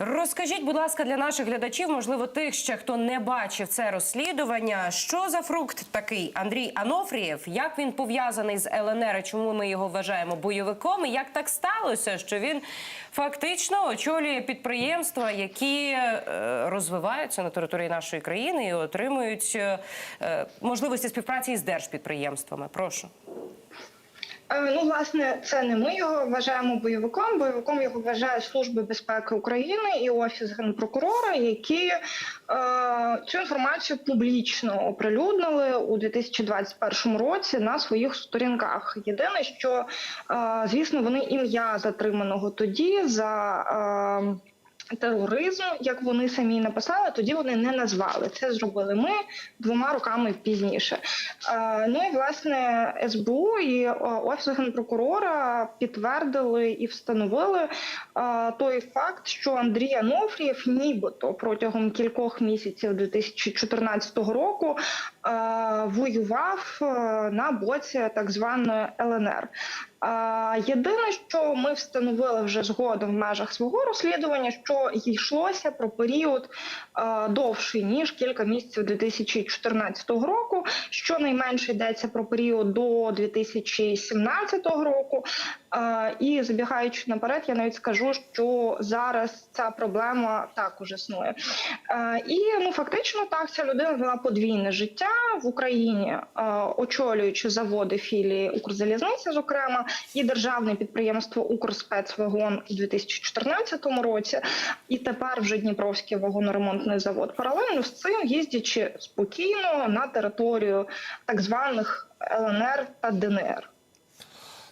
Розкажіть, будь ласка, для наших глядачів, можливо, тих ще хто не бачив це розслідування. Що за фрукт такий Андрій Анофрієв? Як він пов'язаний з ЛНР? Чому ми його вважаємо бойовиком? І як так сталося, що він фактично очолює підприємства, які е, розвиваються на території нашої країни і отримують е, е, можливості співпраці із держпідприємствами? Прошу. Е, Ну, власне, це не ми його вважаємо бойовиком. Бойовиком його вважає Служба безпеки України і офіс генпрокурора, які е, цю інформацію публічно оприлюднили у 2021 році на своїх сторінках. Єдине, що е, звісно, вони ім'я затриманого тоді за. Е, Тероризм, як вони самі написали, тоді вони не назвали. Це зробили ми двома роками пізніше. Е, ну і власне СБУ і е, офіс генпрокурора підтвердили і встановили е, той факт, що Андрій Анофрієв нібито протягом кількох місяців 2014 року воював на боці так званої ЛНР. Єдине, що ми встановили вже згодом в межах свого розслідування, що йшлося про період а, довший ніж кілька місяців 2014 року. Щонайменше йдеться про період до 2017 року. А, І забігаючи наперед, я навіть скажу, що зараз ця проблема також існує. А, І ну фактично так ця людина вела подвійне життя в Україні, очолюючи заводи філії Укрзалізниці, зокрема, і державне підприємство Укрспецвагон у 2014 році, і тепер вже Дніпровський вагоноремонтний завод. Паралельно з цим їздячи спокійно на територію так званих ЛНР та ДНР.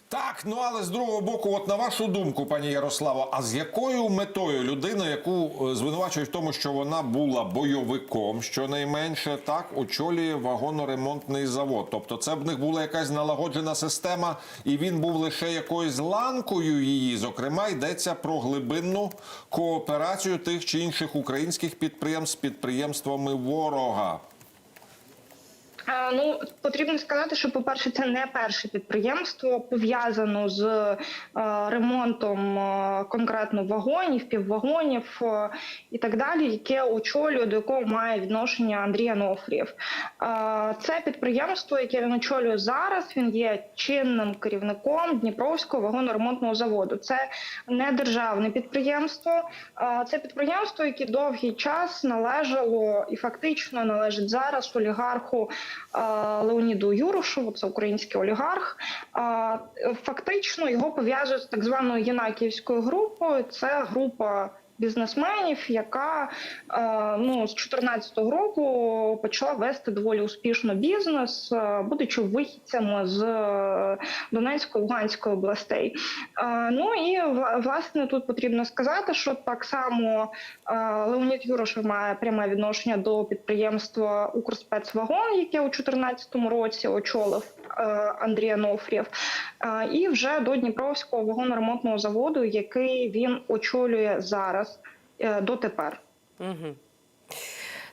Так, ну але з другого боку, от на вашу думку, пані Ярославо, а з якою метою людина, яку е, звинувачують в тому, що вона була бойовиком, щонайменше так очолює вагоноремонтний завод? Тобто, це в них була якась налагоджена система, і він був лише якоюсь ланкою її. Зокрема, йдеться про глибинну кооперацію тих чи інших українських підприємств з підприємствами ворога. Е, Ну потрібно сказати, що по перше, це не перше підприємство пов'язано з е, ремонтом е, конкретно вагонів, піввагонів і так далі, яке очолює до якого має відношення Андрій Анофрієв. Це підприємство, яке він очолює зараз. Він є чинним керівником Дніпровського вагоноремонтного заводу. Це не державне підприємство, це підприємство, яке довгий час належало і фактично належить зараз олігарху. Е, Леоніду Юрошову, це український олігарх. Фактично його пов'язують з так званою Єнаківською групою. Це група. Бізнесменів, яка е, ну з 2014 року почала вести доволі успішно бізнес, е, будучи вихідцями з е, Донецької Луганської областей. Ну і власне тут потрібно сказати, що так само Леонід Юрошев має пряме відношення до підприємства Укрспецвагон, яке у 2014 році очолив Андрій Анофрієв, е, і вже до Дніпровського вагоноремонтного заводу, який він очолює зараз е, дотепер. Угу.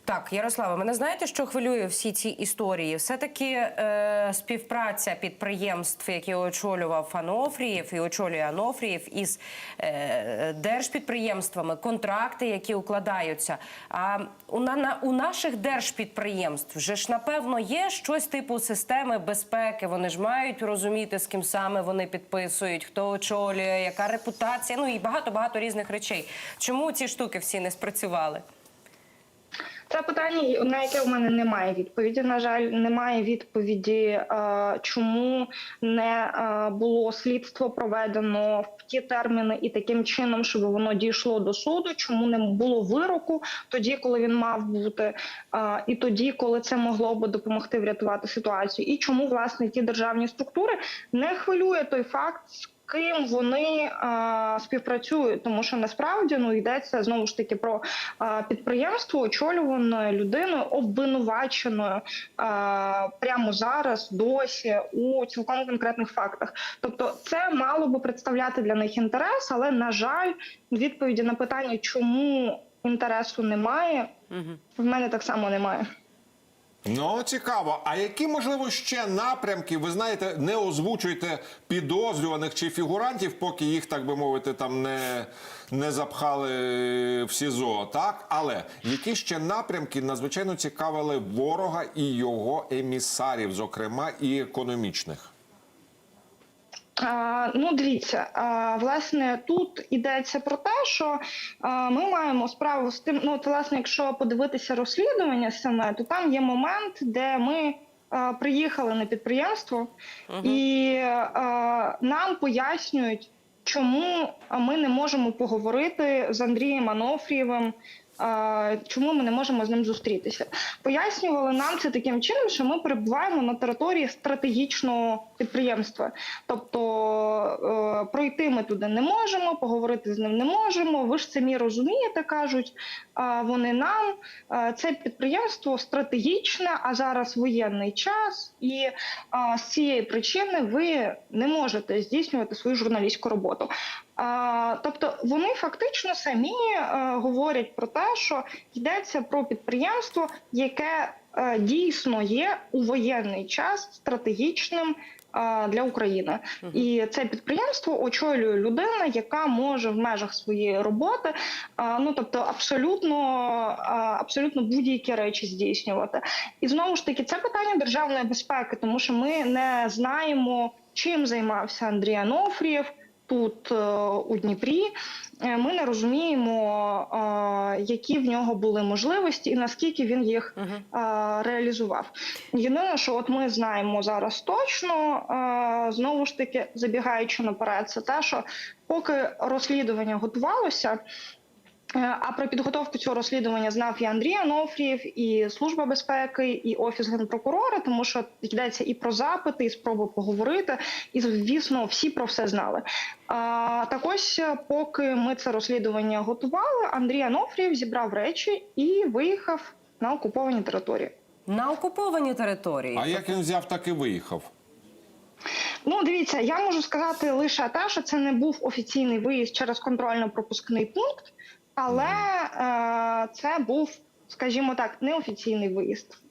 Так, Ярослава, мене знаєте, що хвилює всі ці історії? Все-таки е, співпраця підприємств, які очолював Анофрієв і очолює Анофрієв із е, держпідприємствами, контракти, які укладаються. А у, на, у наших держпідприємств вже ж напевно є щось типу системи безпеки. Вони ж мають розуміти, з ким саме вони підписують, хто очолює, яка репутація. Ну і багато багато різних речей. Чому ці штуки всі не спрацювали? Це питання, на яке у мене немає відповіді. На жаль, немає відповіді, е, чому не е, було слідство проведено в ті терміни і таким чином, щоб воно дійшло до суду. Чому не було вироку тоді, коли він мав бути, е, і тоді, коли це могло би допомогти врятувати ситуацію, і чому власне ті державні структури не хвилює той факт. Ким вони а, співпрацюють, тому що насправді ну йдеться знову ж таки про а, підприємство, очолюване людиною, обвинуваченою а, прямо зараз, досі у цілком конкретних фактах. Тобто, це мало би представляти для них інтерес, але на жаль, відповіді на питання, чому інтересу немає, Угу. в мене так само немає. Ну, цікаво. А які, можливо, ще напрямки, ви знаєте, не озвучуйте підозрюваних чи фігурантів, поки їх, так би мовити, там не, не запхали в СІЗО, так? Але які ще напрямки надзвичайно цікавили ворога і його емісарів, зокрема і економічних? Ну, дивіться, власне, тут йдеться про те, що ми маємо справу з тим. Ну, от, власне, якщо подивитися розслідування саме, то там є момент, де ми приїхали на підприємство, і нам пояснюють, чому ми не можемо поговорити з Андрієм Анофрієвим. Чому ми не можемо з ним зустрітися? Пояснювали нам це таким чином, що ми перебуваємо на території стратегічного підприємства. Тобто е, пройти ми туди не можемо, поговорити з ним не можемо. Ви ж самі розумієте, кажуть вони нам. Це підприємство стратегічне, а зараз воєнний час, і з цієї причини ви не можете здійснювати свою журналістську роботу. Тобто вони фактично самі е, говорять про те, що йдеться про підприємство, яке е, дійсно є у воєнний час стратегічним е, для України. І це підприємство очолює людина, яка може в межах своєї роботи, ну тобто абсолютно, абсолютно будь-які речі здійснювати. І знову ж таки, це питання державної безпеки, тому що ми не знаємо, чим займався Андрій Анофрієв тут е, у Дніпрі. Е, Ми не розуміємо, е, які в нього були можливості і наскільки він їх реалізував. Єдине, що от ми знаємо зараз точно, знову ж таки, забігаючи наперед, це те, що поки розслідування готувалося. Е, А про підготовку цього розслідування знав і Андрій Анофрієв, і Служба безпеки, і офіс генпрокурора, тому що йдеться і про запити, і спроби поговорити. І звісно, всі про все знали. А, так ось, е, поки ми це розслідування готували, Андрій Анофрієв зібрав речі і виїхав на окуповані території. На окуповані території. А як він взяв, так і виїхав. Ну, дивіться, я можу сказати лише те, що це не був офіційний виїзд через контрольно-пропускний пункт, але е, це був, скажімо так, неофіційний виїзд.